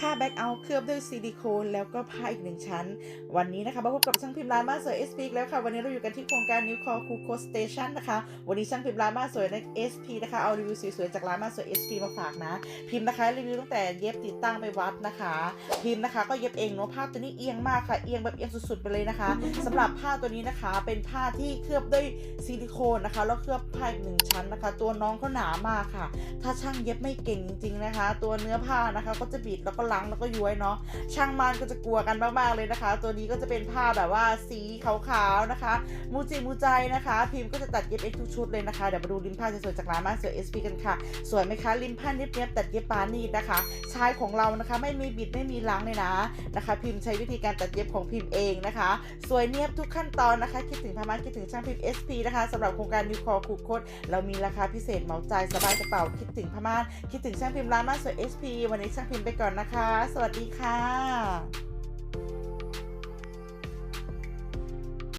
ผ้าแบ็กเอาท์เคลือบด้วยซิลิโคนแล้วก็ผ้าอีกหนึ่งชั้น วันนี้นะคะมาพบกับช่างพิมพ์ร้านมาสวย SP แล้วค่ะ วันนี้เราอยู่กันที่โครงการ New Core Cool Coast Station นะคะ วันนี้ช่างพิมพ์ร้านมาสวยใน SP นะคะ เอารีวิวสวยๆจากร้านมาสวย SP มาฝากนะ พิมพ์นะคะรีวิวตั้งแต่เย็บติดตั้งไปวัดนะคะ พิมพ์นะคะก็เย็บเองเนาะผ้าตัวนี้เอียงมากค่ะเอียงแบบเอียงสุดๆไปเลยนะคะสำหรับผ้าตัวนี้นะคะ เป็นผ้าที่เคลือบด้วยซิลิโคนนะคะแล้วเคลือบผ้าอีกหนึ่งชั้นนะคะ ตัวน้องเขาหนามากค่ะ ถ้าช่างเย็บไม่เก่งจริงๆนะคะ ตัวเนื้อผ้านะคะก็จะบิดแล้วก็ล้างแล้วก็ย้วยเนาะช่างมันก็จะกลัวกันมากๆเลยนะคะ ตัวนี้ก็จะเป็นผ้าแบบว่าสีขาวๆนะคะมูจิมูใจนะคะ พิมพ์ก็จะตัดเย็บเองทุกชุดเลยนะคะเดี๋ยวมาดูริมผ้าสวยๆจากร้านมาสวย SP กันค่ะ สวยไหมคะริมผ้าเนียบๆตัดเย็บปานีดนะคะชายของเรานะคะไม่มีบิดไม่มีล้างเลยนะนะคะ พิมพ์ใช้วิธีการตัดเย็บของพิมพ์เองนะคะ สวยเนียบทุกขั้นตอนนะคะคิดถึงพม่านคิดถึงช่างพิมพ์ SP นะคะสำหรับโครงการนิวคอคูโคดเรามีราคาพิเศษเหมาจ่ายสบายกระเป๋าคิดถึงพม่านคิดถึงช่างพิมพ์ร้านมาสวย SP วันนี้ช่างพิมพ์ไปก่อนนะคะ สวัสดีค่ะ